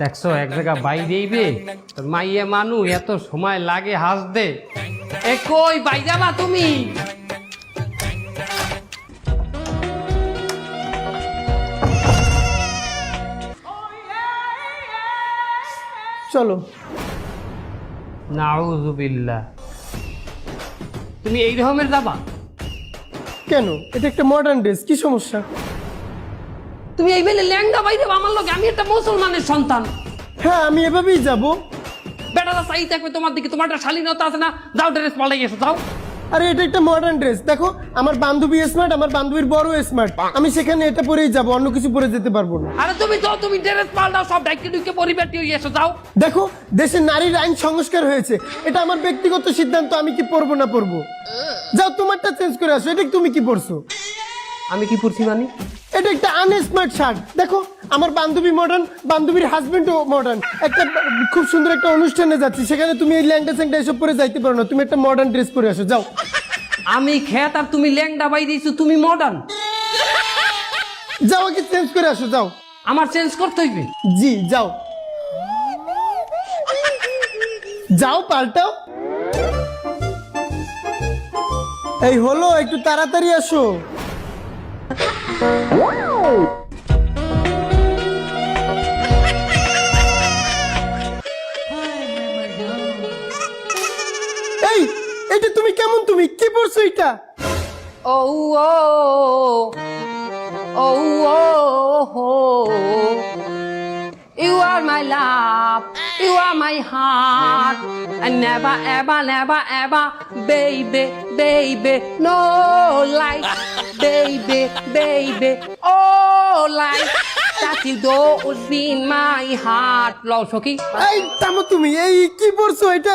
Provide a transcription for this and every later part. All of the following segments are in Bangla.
দেখছ এক জায়গা বাই দিইবে? তোর মাইয়া মানু এত সময় লাগে হাসতে। এ কই বাই যাবা তুমি? চলো। নাউজুবিল্লাহ। তুমি এই রকমের যাবা? কেন? এটা একটা মডার্ন ড্রেস কি সমস্যা? তুমি এই বেলে ল্যাংদা বাই দেবা আমার লোক আমি একটা মুসলমানের সন্তান। হ্যাঁ আমি এভাবেই যাব। বেটারা চাই থাকবে তোমার দিকে তোমার একটা শালীনতা আছে না? যাও ড্রেস পাল্টে গেছো যাও। আরে এটা একটা মডার্ন ড্রেস দেখো আমার বান্ধবী স্মার্ট আমার বান্ধবীর বড় স্মার্ট আমি সেখানে এটা পরেই যাব অন্য কিছু পরে যেতে পারব না। আরে তুমি তো তুমি ড্রেস পাল্টাও সব ডাইকে ডুইকে পরিবারটি হয়ে এসো যাও। দেখো দেশে নারীর আইন সংস্কার হয়েছে। এটা আমার ব্যক্তিগত সিদ্ধান্ত আমি কি পরবো না পরবো? যাও তোমারটা চেঞ্জ করে আসো এটা তুমি কি পরছো? আমি কি পড়ছি মানে? এটা একটা আনস্মার্ট শার্ট। দেখো আমার বান্ধবী মডার্ন বান্ধবীর হাজবেন্ডও মডার্ন একটা খুব সুন্দর একটা অনুষ্ঠানে যাচ্ছি সেখানে তুমি এই ল্যাংটা স্যাংটা এসব পরে যাইতে পারো না। তুমি একটা মডার্ন ড্রেস পরে আসো যাও। আমি খেত আর তুমি ল্যাংডা বাই দিয়েছ তুমি মডার্ন যাও আগে চেঞ্জ করে আসো যাও। আমার চেঞ্জ করতে হইবে? জি যাও। যাও পাল্টাও। এই হলো একটু তাড়াতাড়ি আসো। এই এটা তুমি কেমন তুমি? কি পড়ছো এটা? ও ও ও ও You are my love, you are my heart, and never, ever, never, ever, baby, baby, no life, baby, baby, oh life, that you don't in my heart. লও সখী এই থামো তুমি এই কি পড়ছো এটা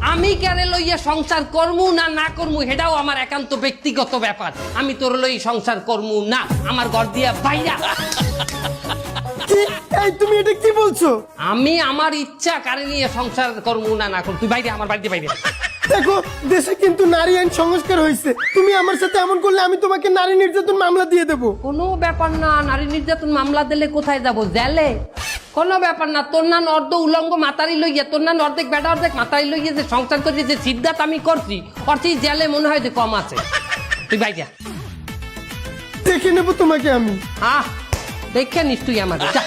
আমি কেন লইয়া সংসার করমু না না করমু সেটাও আমার একান্ত ব্যক্তিগত ব্যাপার। আমি তোর লই সংসার করমু না আমার ঘর দিয়া বাইরা। এই তুমি এটা কি বলছো? আমি আমার ইচ্ছা কারে নিয়ে সংসার করমু না না করমু তুই বাইরে আমার বাড়িতে বাইরে। দেখো দেশে কিন্তু নারী আইন সংস্কার হয়েছে তুমি আমার সাথে এমন করলে আমি তোমাকে নারী নির্যাতন মামলা দিয়ে দেবো। কোনো ব্যাপার না নারী নির্যাতন মামলা দিলে কোথায় যাব? জেলে। কোনো ব্যাপার না তোর না অর্ধ উলঙ্গ মাতারি লইয়া তোর না অর্ধেক বেটা অর্ধেক মাতারি লইয়া যে সংসার করি যে সিদ্ধাত আমি করছি অর্থে জেলে মনে হয় যে কম আছে তুই বাইরে দেখে নেব তোমাকে আমি আহ দেখে নিস তুই আমাকে যা